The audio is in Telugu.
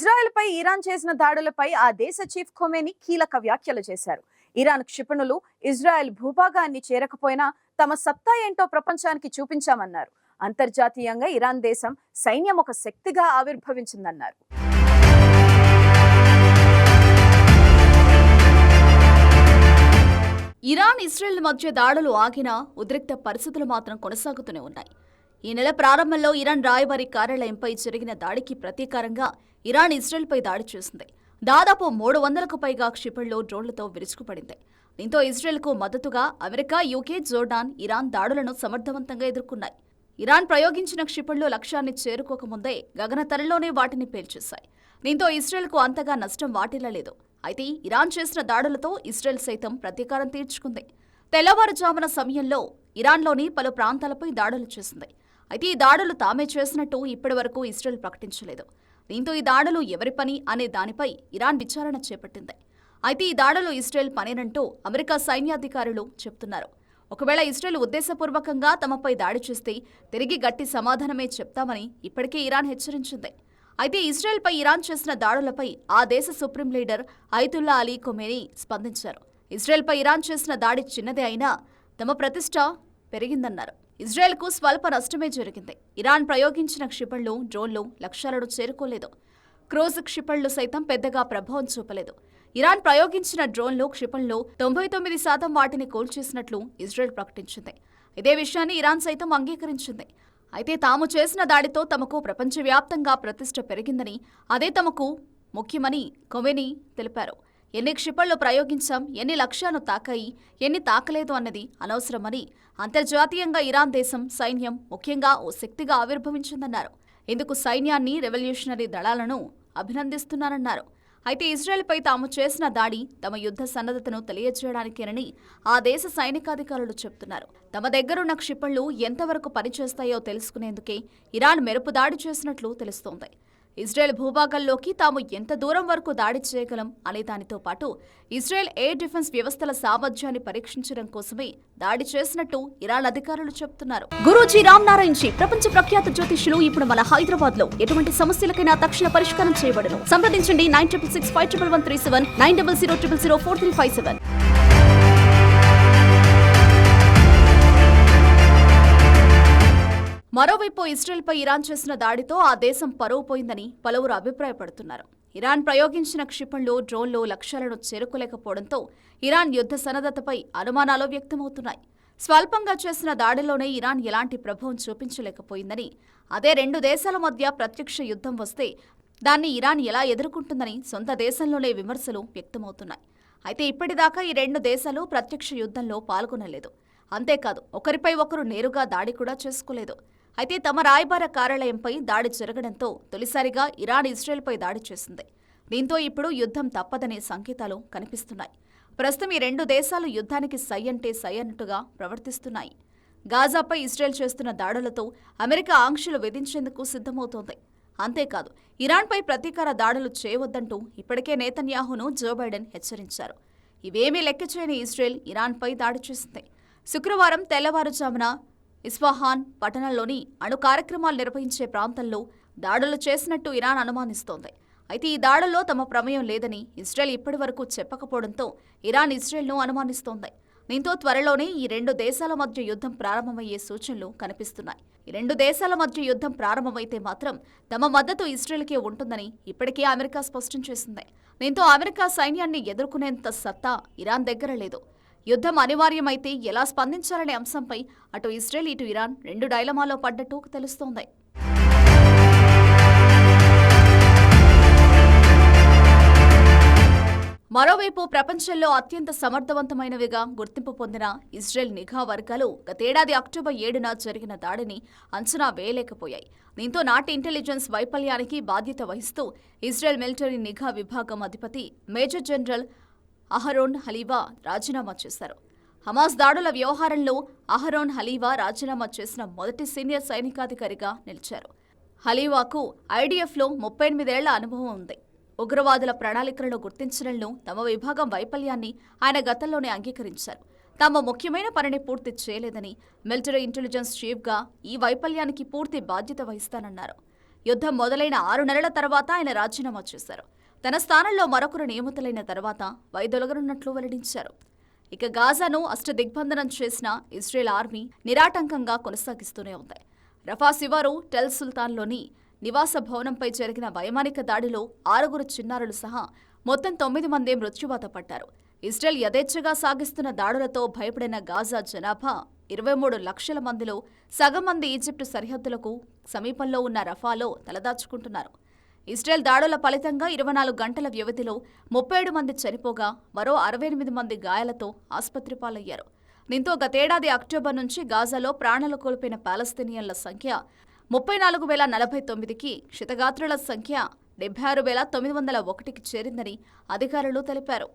ఇజ్రాయెల్పై ఇరాన్ చేసిన దాడులపై ఆ దేశ చీఫ్ ఖొమేని కీలక వ్యాఖ్యలు చేశారు. ఇరాన్ క్షిపణులు ఇజ్రాయెల్ భూభాగాన్ని చేరకపోయినా తమ సత్తా ఏంటో ప్రపంచానికి చూపించామన్నారు. అంతర్జాతీయంగా ఇరాన్ దేశం సైన్యం ఒక శక్తిగా ఆవిర్భవించిందన్నారు. ఇరాన్ ఇస్రాయెల్ మధ్య దాడులు ఆగినా ఉద్రిక్త పరిస్థితులు మాత్రం కొనసాగుతూనే ఉన్నాయి. ఈ నెల ప్రారంభంలో ఇరాన్ రాయబారి కార్యాలయంపై జరిగిన దాడికి ప్రతీకారంగా ఇరాన్ ఇజ్రాయెల్పై దాడి చేసింది. దాదాపు మూడు వందలకు పైగా క్షిపణులు డ్రోన్లతో విరుచుకుపడింది. దీంతో ఇజ్రాయెల్కు మద్దతుగా అమెరికా యూకే జోర్డాన్ ఇరాన్ దాడులను సమర్థవంతంగా ఎదుర్కొన్నాయి. ఇరాన్ ప్రయోగించిన క్షిపణులు లక్ష్యాన్ని చేరుకోకముందే గగనతరలోనే వాటిని పేల్చేశాయి. దీంతో ఇజ్రాయెల్కు అంతగా నష్టం వాటిల్లలేదు అయితే ఇరాన్ చేసిన దాడులతో ఇజ్రాయెల్ సైతం ప్రతీకారం తీర్చుకుంది. తెల్లవారుజామున సమయంలో ఇరాన్లోని పలు ప్రాంతాలపై దాడులు చేసింది. అయితే ఈ దాడులు తామే చేసినట్టు ఇప్పటివరకు ఇజ్రాయెల్ ప్రకటించలేదు. దీంతో ఈ దాడులు ఎవరి పని అనే దానిపై ఇరాన్ విచారణ చేపట్టింది. అయితే ఈ దాడులు ఇస్రాయెల్ పనేనంటూ అమెరికా సైన్యాధికారులు చెప్తున్నారు. ఒకవేళ ఇస్రాయెల్ ఉద్దేశపూర్వకంగా తమపై దాడి చేస్తే తిరిగి గట్టి సమాధానమే చెప్తామని ఇప్పటికే ఇరాన్ హెచ్చరించింది. అయితే ఇస్రాయెల్పై ఇరాన్ చేసిన దాడులపై ఆ దేశ supreme leader Ayatollah Ali Khamenei స్పందించారు. ఇస్రాయెల్పై ఇరాన్ చేసిన దాడి చిన్నదే అయినా తమ ప్రతిష్ట పెరిగిందన్నారు. ఇజ్రాయెల్కు స్వల్ప నష్టమే జరిగింది. ఇరాన్ ప్రయోగించిన క్షిపణులు డ్రోన్లు లక్ష్యాలను చేరుకోలేదు. క్రూజ్ క్షిపణులు సైతం పెద్దగా ప్రభావం చూపలేదు. ఇరాన్ ప్రయోగించిన డ్రోన్లు క్షిపణులు తొంభై తొమ్మిది శాతం వాటిని కోల్చేసినట్లు ఇజ్రాయెల్ ప్రకటించింది. ఇదే విషయాన్ని ఇరాన్ సైతం అంగీకరించింది. అయితే తాము చేసిన దాడితో తమకు ప్రపంచవ్యాప్తంగా ప్రతిష్ట పెరిగిందని అదే తమకు ముఖ్యమని కొవెని తెలిపారు. ఎన్ని క్షిపణులు ప్రయోగించాం ఎన్ని లక్ష్యాలను తాకాయి ఎన్ని తాకలేదు అన్నది అనవసరమని అంతర్జాతీయంగా ఇరాన్ దేశం సైన్యం ముఖ్యంగా ఓ శక్తిగా ఆవిర్భవించిందన్నారు. ఇందుకు సైన్యాన్ని రెవల్యూషనరీ దళాలను అభినందిస్తున్నారన్నారు. అయితే ఇజ్రాయెల్పై తాము చేసిన దాడి తమ యుద్ధ సన్నద్ధతను తెలియజేయడానికేనని ఆ దేశ సైనికాధికారులు చెబుతున్నారు తమ దగ్గరున్న క్షిపణులు ఎంతవరకు పనిచేస్తాయో తెలుసుకునేందుకే ఇరాన్ మెరుపు దాడి చేసినట్లు తెలుస్తోంది. ఇజ్రాయెల్ భూభాగంలోకి తాము ఎంత దూరం వరకు దాడి చేయగలం అనే దానితో పాటు ఇజ్రాయెల్ ఎయిర్ డిఫెన్స్ వ్యవస్థల సామర్థ్యాన్ని పరీక్షించడం కోసమే దాడి చేసినట్టు ఇరాన్ అధికారులు చెబుతున్నారు గురూజీ రామ్ నారాయణ్ జీ ప్రపంచ ప్రఖ్యాత జ్యోతిష్యులు ఇప్పుడు మన హైదరాబాద్లో ఎటువంటి సమస్యలకైనా తక్షణ పరిష్కారం చేయబడను. సంప్రదించండి nine triple six five triple one three seven nine double zero triple zero four three five seven మరోవైపు ఇస్రాయెల్పై ఇరాన్ చేసిన దాడితో ఆ దేశం పరువు పోయిందని పలువురు అభిప్రాయపడుతున్నారు. ఇరాన్ ప్రయోగించిన క్షిపణులు డ్రోన్లు లక్ష్యాలను చేరుకోలేకపోవడంతో ఇరాన్ యుద్ధ సన్నద్ధతపై అనుమానాలు వ్యక్తమవుతున్నాయి. స్వల్పంగా చేసిన దాడిలోనే ఇరాన్ ఎలాంటి ప్రభావం చూపించలేకపోయిందని అదే రెండు దేశాల మధ్య ప్రత్యక్ష యుద్ధం వస్తే దాన్ని ఇరాన్ ఎలా ఎదుర్కొంటుందని సొంత దేశంలోనే విమర్శలు వ్యక్తమవుతున్నాయి. అయితే ఇప్పటిదాకా ఈ రెండు దేశాలు ప్రత్యక్ష యుద్ధంలో పాల్గొనలేదు. అంతేకాదు ఒకరిపై ఒకరు నేరుగా దాడి కూడా చేసుకోలేదు. అయితే తమ రాయబార కార్యాలయంపై దాడి జరగడంతో తొలిసారిగా ఇరాన్ ఇజ్రాయెల్పై దాడి చేసింది. దీంతో ఇప్పుడు యుద్ధం తప్పదనే సంకేతాలు కనిపిస్తున్నాయి. ప్రస్తుతం ఈ రెండు దేశాలు యుద్ధానికి సై అంటే సై అన్నట్టుగా ప్రవర్తిస్తున్నాయి. గాజాపై ఇజ్రాయెల్ చేస్తున్న దాడులతో అమెరికా ఆంక్షలు విధించేందుకు సిద్ధమవుతోంది. అంతేకాదు ఇరాన్పై ప్రతీకార దాడులు చేయవద్దంటూ ఇప్పటికే నేతన్యాహును జో బైడెన్ హెచ్చరించారు. ఇవేమీ లెక్క చేయని ఇజ్రాయెల్ ఇరాన్పై దాడి చేసింది. శుక్రవారం తెల్లవారుజామున ఇస్ఫహాన్ పట్టణంలోని అణు కార్యక్రమాలు నిర్వహించే ప్రాంతంలో దాడులు చేసినట్టు ఇరాన్ అనుమానిస్తోంది. అయితే ఈ దాడుల్లో తమ ప్రమేయం లేదని ఇజ్రాయెల్ ఇప్పటివరకు చెప్పకపోవడంతో ఇరాన్ ఇజ్రాయెల్ను అనుమానిస్తోంది. దీంతో త్వరలోనే ఈ రెండు దేశాల మధ్య యుద్ధం ప్రారంభమయ్యే సూచనలు కనిపిస్తున్నాయి. ఈ రెండు దేశాల మధ్య యుద్ధం ప్రారంభమైతే మాత్రం తమ మద్దతు ఇజ్రాయెల్కే ఉంటుందని ఇప్పటికే అమెరికా స్పష్టం చేసింది. దీంతో అమెరికా సైన్యాన్ని ఎదుర్కొనేంత సత్తా ఇరాన్ దగ్గర లేదు. యుద్ధం అనివార్యమైతే ఎలా స్పందించాలనే అంశంపై అటు ఇజ్రాయెల్ ఇటు ఇరాన్ రెండు డైలమాలో పడ్డట్టు తెలుస్తోంది. మరోవైపు ప్రపంచంలో అత్యంత సమర్థవంతమైనవిగా గుర్తింపు పొందిన ఇజ్రాయెల్ నిఘా వర్గాలు గతేడాది అక్టోబర్ ఏడున జరిగిన దాడిని అంచనా వేయలేకపోయాయి. దీంతో నాటి ఇంటెలిజెన్స్ వైఫల్యానికి బాధ్యత వహిస్తూ ఇజ్రాయెల్ మిలిటరీ నిఘా విభాగం అధిపతి మేజర్ జనరల్ అహరోన్ హలీవా రాజీనామా చేశారు. హమాస్ దాడుల వ్యవహారంలో అహరోన్ హలీవా రాజీనామా చేసిన మొదటి సీనియర్ సైనికాధికారిగా నిలిచారు. హలీవాకు ఐడిఎఫ్లో ముప్పై ఎనిమిదేళ్ళ అనుభవం ఉంది. ఉగ్రవాదుల ప్రణాళికలను గుర్తించడంలో తమ విభాగం వైఫల్యాన్ని ఆయన గతంలోనే అంగీకరించారు. తాము ముఖ్యమైన పనిని పూర్తి చేయలేదని మిలిటరీ ఇంటెలిజెన్స్ చీఫ్గా ఈ వైఫల్యానికి పూర్తి బాధ్యత వహిస్తానన్నారు. యుద్ధం మొదలైన ఆరు నెలల తర్వాత ఆయన రాజీనామా చేశారు. తన స్థానంలో మరొకరు నియమితులైన తర్వాత వైదొలగనున్నట్లు వెల్లడించారు. ఇక గాజాను అష్టదిగ్బంధనం చేసిన ఇజ్రాయెల్ ఆర్మీ నిరాటంకంగా కొనసాగిస్తూనే ఉంది. రఫా శివారు టెల్ సుల్తాన్లోని నివాస భవనంపై జరిగిన వైమానిక దాడిలో ఆరుగురు చిన్నారులు సహా మొత్తం తొమ్మిది మంది మృత్యువాత పడ్డారు. ఇజ్రాయెల్ యథేచ్ఛగా సాగిస్తున్న దాడులతో భయపడిన గాజా జనాభా ఇరవై మూడు లక్షల మందిలో సగం మంది ఈజిప్టు సరిహద్దులకు సమీపంలో ఉన్న రఫాలో తలదాచుకుంటున్నారు. ఇజ్రాయెల్ దాడుల ఫలితంగా ఇరవై నాలుగు గంటల వ్యవధిలో ముప్పై ఏడు మంది చనిపోగా మరో అరవై ఎనిమిది మంది గాయాలతో ఆసుపత్రి పాలయ్యారు. దీంతో గతేడాది అక్టోబర్ నుంచి గాజాలో ప్రాణాలు కోల్పోయిన పాలస్తీనియన్ల సంఖ్య ముప్పై నాలుగు వేల నలభై తొమ్మిదికి క్షితగాత్రుల సంఖ్య డెబ్బై ఆరు వేల తొమ్మిది వందల ఒకటికి చేరిందని అధికారులు తెలిపారు.